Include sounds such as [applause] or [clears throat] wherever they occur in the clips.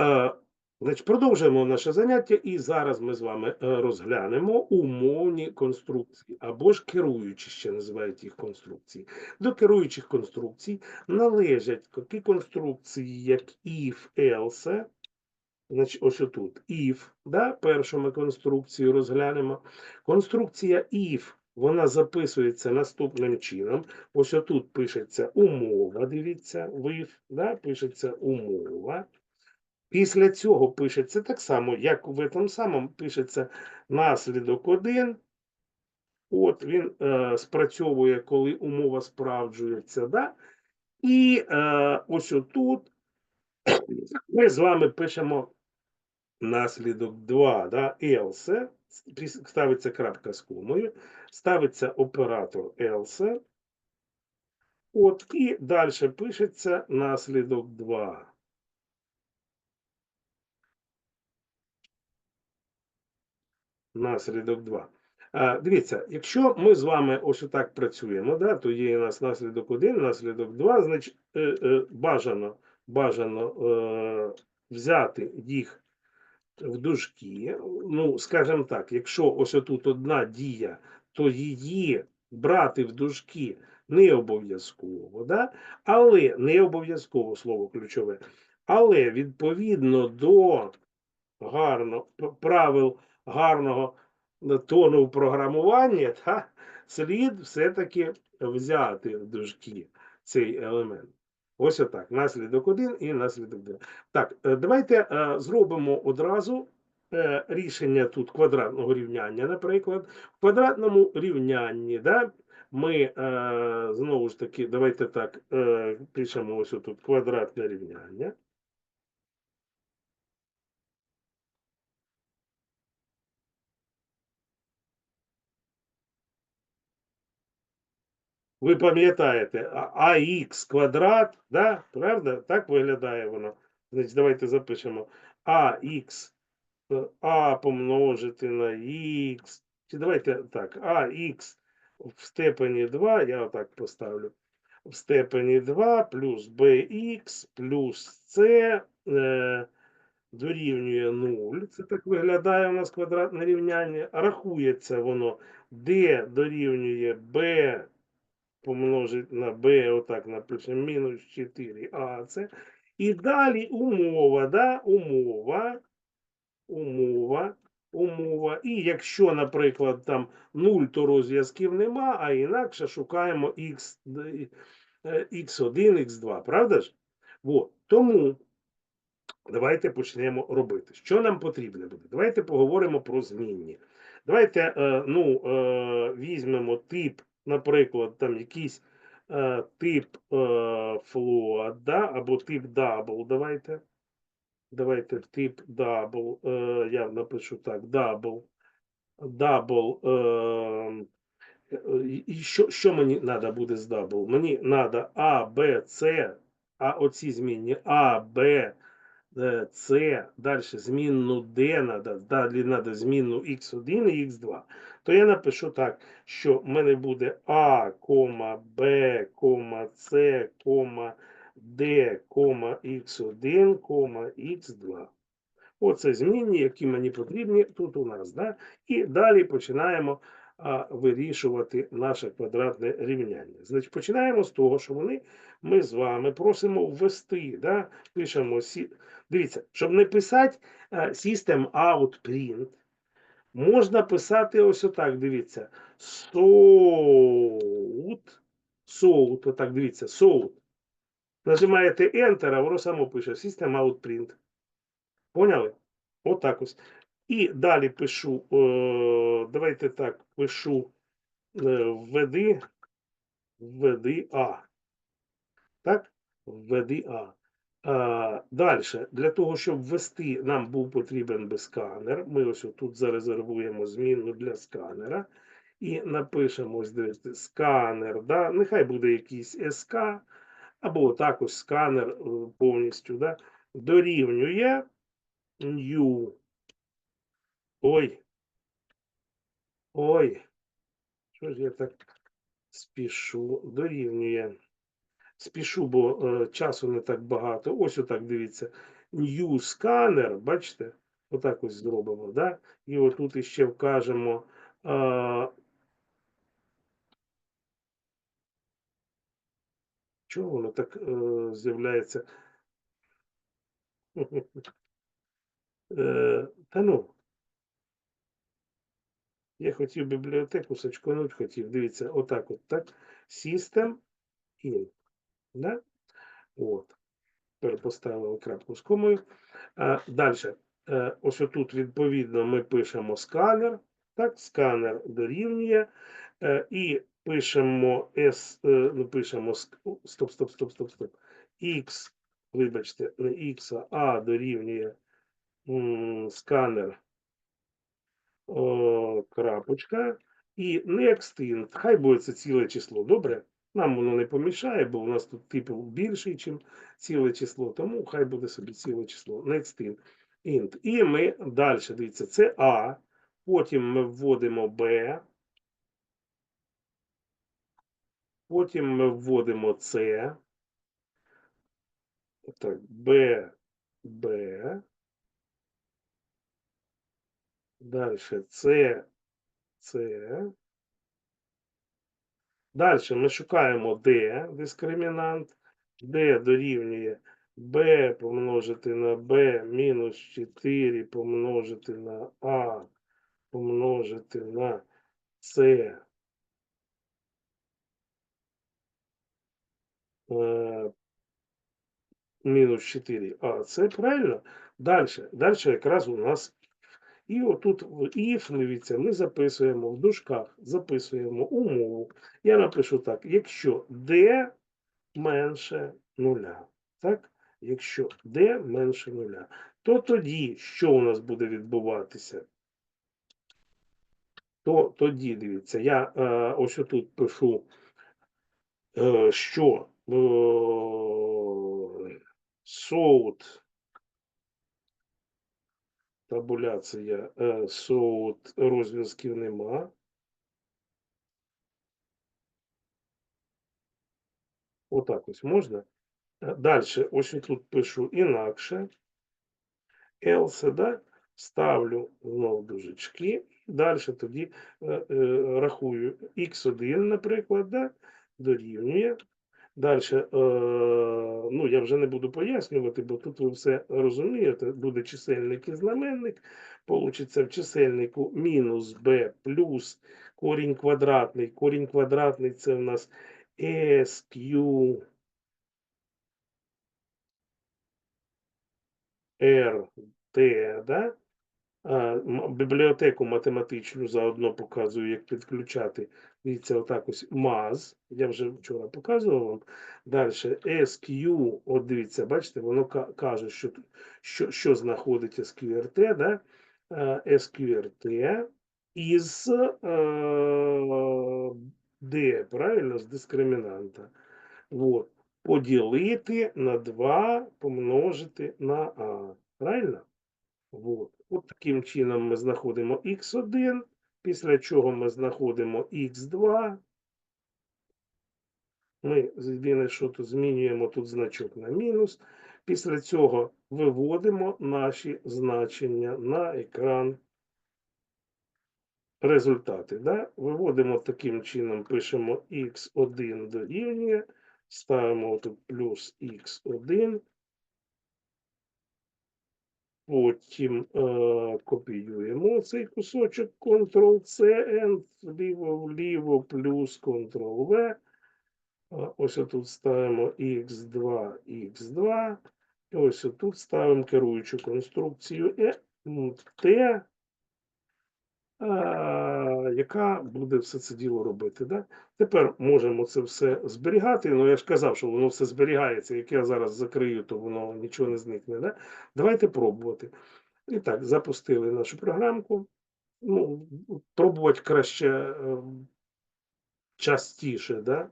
Е, Значить, продовжуємо наше заняття, і зараз ми з вами е, розглянемо умовні конструкції, або ж керуючі, ще називають їх конструкції. До керуючих конструкцій належать такі конструкції, як if, else, значить, ось тут if, да, першу ми конструкцію розглянемо. Конструкція if, вона записується наступним чином. Ось тут пишеться умова, дивіться, with, да, пишеться умова. Після цього пишеться так само, як в этом самому пишеться наслідок 1. От він е, спрацьовує, коли умова справджується. Да? І е, ось отут [clears throat] ми з вами пишемо наслідок 2, да? else, ставиться крапка з комою, ставиться оператор else. От, і далі пишеться наслідок 2. Наслідок 2. А, дивіться, якщо ми з вами ось так працюємо, да, то є у нас наслідок 1, наслідок 2, значить е, е, бажано, бажано е, взяти їх в дужки. Ну, скажімо так, якщо ось тут одна дія, то її брати в дужки не обов'язково, да? але не обов'язково слово ключове. Але відповідно до гарно, правил гарного тону в програмуванні, та, слід все-таки взяти в дужки цей елемент. Ось отак. Наслідок 1 і наслідок 2. Так, е, давайте е, зробимо одразу е, рішення тут квадратного рівняння, наприклад. В квадратному рівнянні, да, ми знову ж таки, давайте так, пишемо ось тут квадратне рівняння. Ви пам'ятаєте, АХ квадрат, да? правда? Так виглядає воно. Значить, давайте запишемо АХ А помножити на Х. Чи давайте так, АХ в степені 2, я отак поставлю. В степені 2 плюс BX плюс С е, дорівнює 0. Це так виглядає у нас квадратне рівняння. Рахується воно D дорівнює B помножить на b, отак напишемо, мінус 4а це. І далі умова, да, умова, умова, умова. І якщо, наприклад, там 0, то розв'язків нема, а інакше шукаємо x, x1, x2, правда ж? От. Тому давайте почнемо робити. Що нам потрібно буде? Давайте поговоримо про змінні. Давайте е, ну, е, візьмемо тип наприклад, там якийсь е, тип е, float, да, або тип double, давайте. Давайте тип double, е, я напишу так, double, double, е, і- що, що мені треба буде з double? Мені треба А, Б, С, а оці змінні А, Б, С, далі змінну D надо, далі треба змінну X1 і X2, то я напишу так, що в мене буде А, Б, С, X1, кома, X2. Оце змінні, які мені потрібні тут у нас. Да? І далі починаємо а, вирішувати наше квадратне рівняння. Значить, починаємо з того, що вони ми з вами просимо ввести. Да? Пишемо. Дивіться, щоб не писати system out print, можна писати ось отак, дивіться. Sout, sout, отак, дивіться, sout. Нажимаєте Enter, а воно само пише System out print. Поняли? Отак ось. І далі пишу, е, давайте так, пишу е, введи, введи А. Так? Введи А. А, далі, для того, щоб ввести, нам був потрібен би сканер. Ми ось тут зарезервуємо зміну для сканера. І напишемо, ось дивіться, сканер. Да? Нехай буде якийсь СК, або так ось сканер е, повністю. Да? Дорівнює new. Ой. Ой. Що ж я так спішу? Дорівнює. спішу, бо е, часу не так багато. Ось отак дивіться. New Scanner, бачите? Отак ось зробимо. Да? І отут іще вкажемо. А, чого воно так е, з'являється? [laughs] Е, та ну. Я хотів бібліотеку сачконуть, хотів. Дивіться, отак от, так. System in. Да? От. Тепер поставили крапку з комою. Далі. Е, ось тут, відповідно, ми пишемо сканер. Так, сканер дорівнює. Е, і пишемо S, е, ну, пишемо стоп, стоп, стоп, стоп, стоп. X, вибачте, не X, а дорівнює сканер о, крапочка. І next int, хай буде це ціле число. Добре? Нам воно не помішає, бо у нас тут типу більший, ніж ціле число, тому хай буде собі ціле число. Next int. int. І ми далі, дивіться, це А, потім ми вводимо Б, потім ми вводимо С, так, Б, Б, далі С, С, Далі ми шукаємо D, дискримінант. D дорівнює B помножити на B мінус 4 помножити на A помножити на C е, мінус 4 А. Це правильно? Далі. Далі якраз у нас і отут в if, дивіться, ми записуємо в дужках, записуємо умову. Я напишу так: якщо d менше нуля, так? Якщо d менше нуля, то тоді що у нас буде відбуватися? То тоді дивіться, я е, ось тут пишу, е, що е, соут табуляція е, соут розв'язків нема. Отак ось можна. Далі, ось тут пишу інакше. Else, да? ставлю знову дужечки. Далі тоді е, е, рахую x1, наприклад, да? дорівнює. Далі, е, ну я вже не буду пояснювати, бо тут ви все розумієте, буде чисельник і знаменник. Получиться в чисельнику мінус b плюс корінь квадратний. Корінь квадратний це в нас SQ RT, да? М- бібліотеку математичну заодно показую, як підключати. Дивіться, отак ось МАЗ. Я вже вчора показував вам. Далі SQ, от дивіться, бачите, воно каже, що, що, що знаходить SQRT, да? Е, SQRT із е, D, правильно, з дискримінанта. Вот. Поділити на 2 помножити на А. Правильно? Вот. От таким чином ми знаходимо х1, після чого ми знаходимо х2. Ми що тут змінюємо тут значок на мінус. Після цього виводимо наші значення на екран. Результати. Да? Виводимо таким чином, пишемо х1 дорівнює, ставимо тут плюс х1. Потім е, копіюємо цей кусочок Ctrl-C, and вліво, вліво, плюс Ctrl-V. Ось отут ставимо x2, x2. І ось отут ставимо керуючу конструкцію Т, T, а, яка буде все це діло робити. Да? Тепер можемо це все зберігати. Ну, я ж казав, що воно все зберігається. Як я зараз закрию, то воно нічого не зникне. Да? Давайте пробувати. І так, запустили нашу програмку. Ну, пробувати краще е, частіше, да?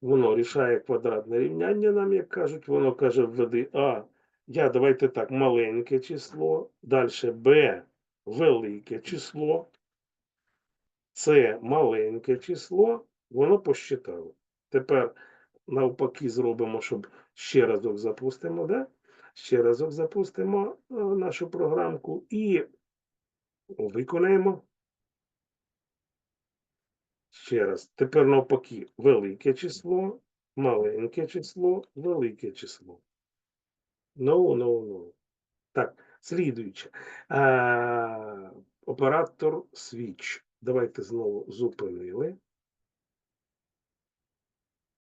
Воно рішає квадратне рівняння, нам, як кажуть, воно каже, введи А. Я давайте так, маленьке число, далі Б велике число, С маленьке число, воно посчитало. Тепер навпаки зробимо, щоб ще разок запустимо, да? Ще разок запустимо е, нашу програмку і виконаємо. Ще раз. Тепер навпаки велике число, маленьке число, велике число. No, no, no. Так, слідуюче. А, оператор свіч. Давайте знову зупинили.